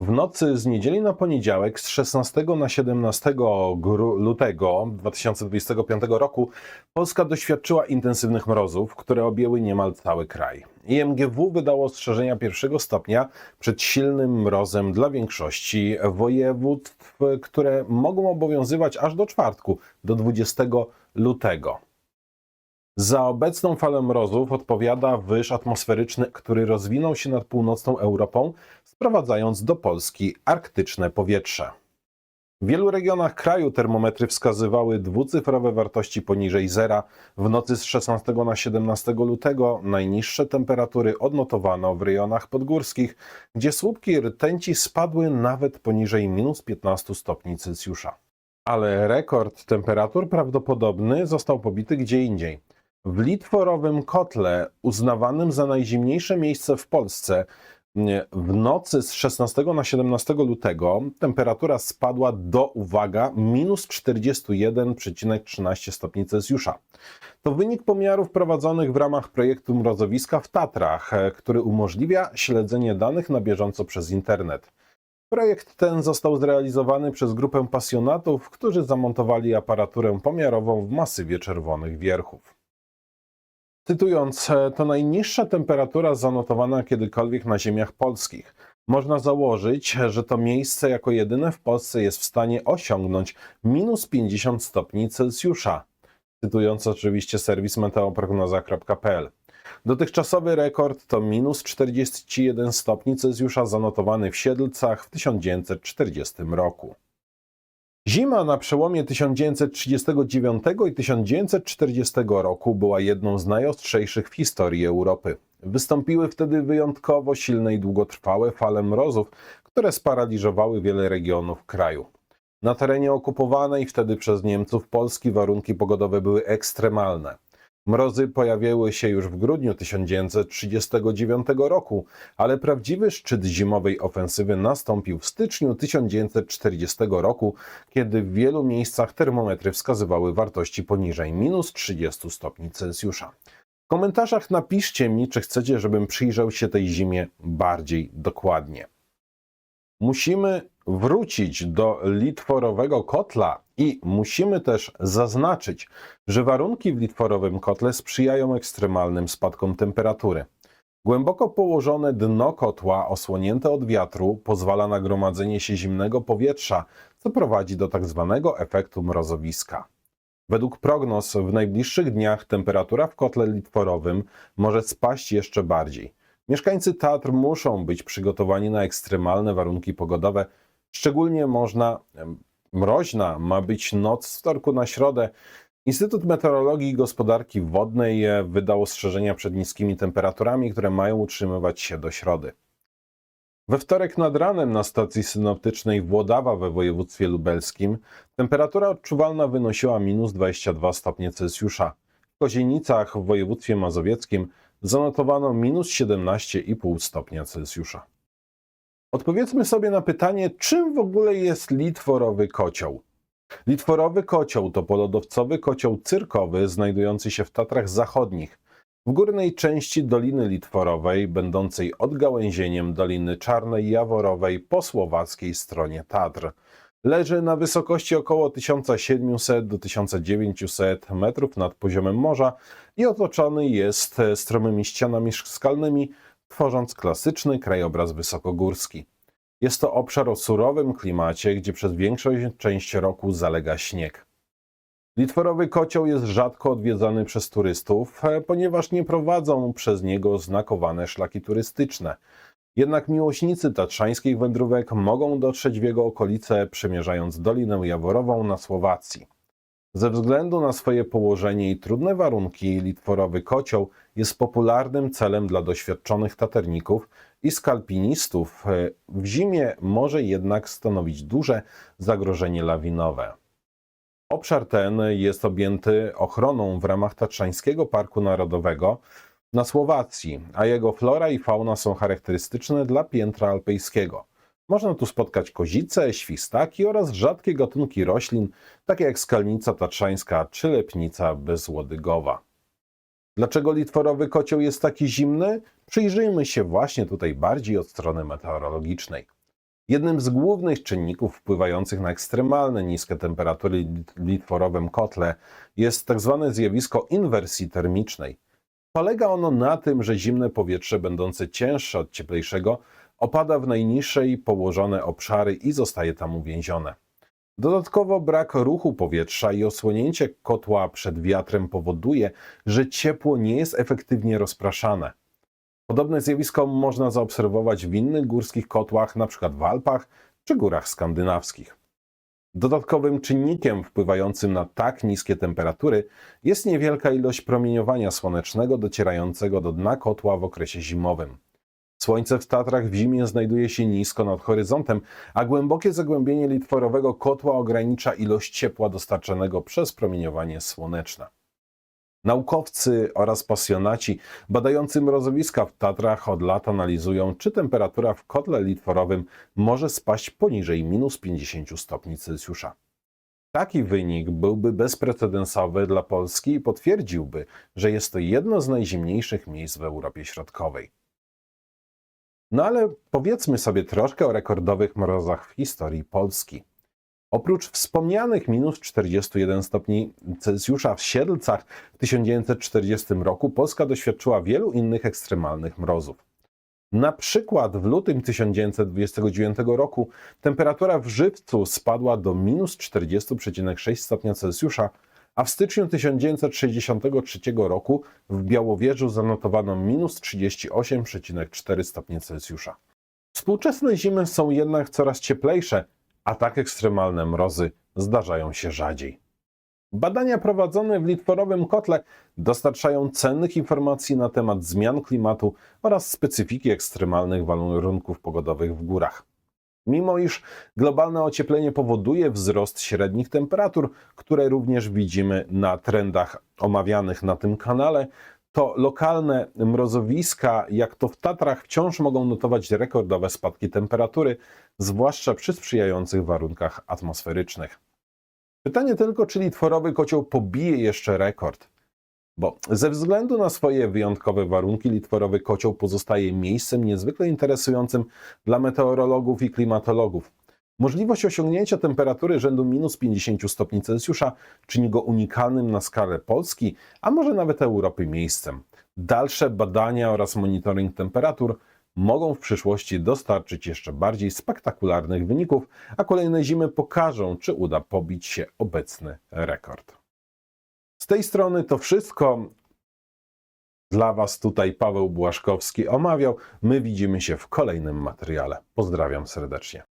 W nocy z niedzieli na poniedziałek, z 16 na 17 gru- lutego 2025 roku, Polska doświadczyła intensywnych mrozów, które objęły niemal cały kraj. IMGW wydało ostrzeżenia pierwszego stopnia przed silnym mrozem dla większości województw, które mogą obowiązywać aż do czwartku, do 20 lutego. Za obecną falę mrozów odpowiada wyż atmosferyczny, który rozwinął się nad północną Europą, sprowadzając do Polski arktyczne powietrze. W wielu regionach kraju termometry wskazywały dwucyfrowe wartości poniżej zera. W nocy z 16 na 17 lutego najniższe temperatury odnotowano w rejonach podgórskich, gdzie słupki rtęci spadły nawet poniżej minus 15 stopni Celsjusza. Ale rekord temperatur prawdopodobny został pobity gdzie indziej. W Litworowym Kotle, uznawanym za najzimniejsze miejsce w Polsce, nie, w nocy z 16 na 17 lutego temperatura spadła do, uwaga, minus 41,13 stopni Celsjusza. To wynik pomiarów prowadzonych w ramach projektu Mrozowiska w Tatrach, e, który umożliwia śledzenie danych na bieżąco przez internet. Projekt ten został zrealizowany przez grupę pasjonatów, którzy zamontowali aparaturę pomiarową w masywie Czerwonych Wierchów. Cytując, e, to najniższa temperatura zanotowana kiedykolwiek na ziemiach polskich. Można założyć, że to miejsce jako jedyne w Polsce jest w stanie osiągnąć minus 50 stopni Celsjusza. Cytując oczywiście serwis meteoprognoza.pl. Dotychczasowy rekord to minus 41 stopni Celsjusza zanotowany w Siedlcach w 1940 roku. Zima na przełomie 1939 i 1940 roku była jedną z najostrzejszych w historii Europy. Wystąpiły wtedy wyjątkowo silne i długotrwałe fale mrozów, które sparaliżowały wiele regionów kraju. Na terenie okupowanej wtedy przez Niemców Polski warunki pogodowe były ekstremalne. Mrozy pojawiły się już w grudniu 1939 roku, ale prawdziwy szczyt zimowej ofensywy nastąpił w styczniu 1940 roku, kiedy w wielu miejscach termometry wskazywały wartości poniżej minus 30 stopni Celsjusza. W komentarzach napiszcie mi, czy chcecie, żebym przyjrzał się tej zimie bardziej dokładnie. Musimy wrócić do litworowego kotla i musimy też zaznaczyć, że warunki w litworowym kotle sprzyjają ekstremalnym spadkom temperatury. Głęboko położone dno kotła, osłonięte od wiatru, pozwala na gromadzenie się zimnego powietrza, co prowadzi do tzw. efektu mrozowiska. Według prognoz w najbliższych dniach temperatura w kotle litworowym może spaść jeszcze bardziej. Mieszkańcy Tatr muszą być przygotowani na ekstremalne warunki pogodowe. Szczególnie można, mroźna ma być noc z wtorku na środę. Instytut Meteorologii i Gospodarki Wodnej wydał ostrzeżenia przed niskimi temperaturami, które mają utrzymywać się do środy. We wtorek nad ranem na stacji synoptycznej Włodawa we województwie lubelskim temperatura odczuwalna wynosiła minus 22 stopnie Celsjusza. W Kozienicach w województwie mazowieckim zanotowano minus 17,5 stopnia Celsjusza. Odpowiedzmy sobie na pytanie, czym w ogóle jest litworowy kocioł? Litworowy kocioł to polodowcowy kocioł cyrkowy znajdujący się w Tatrach Zachodnich, w górnej części Doliny Litworowej, będącej odgałęzieniem Doliny Czarnej Jaworowej po słowackiej stronie Tatr. Leży na wysokości około 1700 do 1900 metrów nad poziomem morza i otoczony jest stromymi ścianami skalnymi, tworząc klasyczny krajobraz wysokogórski. Jest to obszar o surowym klimacie, gdzie przez większą część roku zalega śnieg. Litworowy kocioł jest rzadko odwiedzany przez turystów, e, ponieważ nie prowadzą przez niego znakowane szlaki turystyczne. Jednak miłośnicy tatrzańskich wędrówek mogą dotrzeć w jego okolice, przemierzając Dolinę Jaworową na Słowacji. Ze względu na swoje położenie i trudne warunki, Litworowy Kocioł jest popularnym celem dla doświadczonych taterników i skalpinistów. W zimie może jednak stanowić duże zagrożenie lawinowe. Obszar ten jest objęty ochroną w ramach Tatrzańskiego Parku Narodowego na Słowacji, a jego flora i fauna są charakterystyczne dla piętra alpejskiego. Można tu spotkać kozice, świstaki oraz rzadkie gatunki roślin, takie jak skalnica tatrzańska czy lepnica bezłodygowa. Dlaczego litworowy kocioł jest taki zimny? Przyjrzyjmy się właśnie tutaj bardziej od strony meteorologicznej. Jednym z głównych czynników wpływających na ekstremalne niskie temperatury w litworowym kotle jest tzw. zjawisko inwersji termicznej. Polega ono na tym, że zimne powietrze będące cięższe od cieplejszego opada w najniższej położone obszary i zostaje tam uwięzione. Dodatkowo brak ruchu powietrza i osłonięcie kotła przed wiatrem powoduje, że ciepło nie jest efektywnie rozpraszane. Podobne zjawisko można zaobserwować w innych górskich kotłach, np. w Alpach czy górach skandynawskich. Dodatkowym czynnikiem wpływającym na tak niskie temperatury jest niewielka ilość promieniowania słonecznego docierającego do dna kotła w okresie zimowym. Słońce w Tatrach w zimie znajduje się nisko nad horyzontem, a głębokie zagłębienie litworowego kotła ogranicza ilość ciepła dostarczanego przez promieniowanie słoneczne. Naukowcy oraz pasjonaci badający mrozowiska w Tatrach od lat analizują, czy temperatura w kotle litworowym może spaść poniżej minus 50 stopni Celsjusza. Taki wynik byłby bezprecedensowy dla Polski i potwierdziłby, że jest to jedno z najzimniejszych miejsc w Europie Środkowej. No ale powiedzmy sobie troszkę o rekordowych mrozach w historii Polski. Oprócz wspomnianych minus 41 stopni Celsjusza w Siedlcach w 1940 roku, Polska doświadczyła wielu innych ekstremalnych mrozów. Na przykład w lutym 1929 roku temperatura w Żywcu spadła do minus 40,6 stopnia Celsjusza, a w styczniu 1963 roku w Białowieżu zanotowano minus 38,4 stopnie Celsjusza. Współczesne zimy są jednak coraz cieplejsze, a tak ekstremalne mrozy zdarzają się rzadziej. Badania prowadzone w litworowym kotle dostarczają cennych informacji na temat zmian klimatu oraz specyfiki ekstremalnych warunków pogodowych w górach. Mimo iż globalne ocieplenie powoduje wzrost średnich temperatur, które również widzimy na trendach omawianych na tym kanale, to lokalne mrozowiska, jak to w Tatrach, wciąż mogą notować rekordowe spadki temperatury, zwłaszcza przy sprzyjających warunkach atmosferycznych. Pytanie tylko, czy litworowy kocioł pobije jeszcze rekord. Bo ze względu na swoje wyjątkowe warunki, litworowy kocioł pozostaje miejscem niezwykle interesującym dla meteorologów i klimatologów. Możliwość osiągnięcia temperatury rzędu minus 50 stopni Celsjusza czyni go unikalnym na skalę Polski, a może nawet Europy miejscem. Dalsze badania oraz monitoring temperatur mogą w przyszłości dostarczyć jeszcze bardziej spektakularnych wyników, a kolejne zimy pokażą, czy uda pobić się obecny rekord. Z tej strony to wszystko. Dla Was tutaj Paweł Błaszkowski omawiał. My widzimy się w kolejnym materiale. Pozdrawiam serdecznie.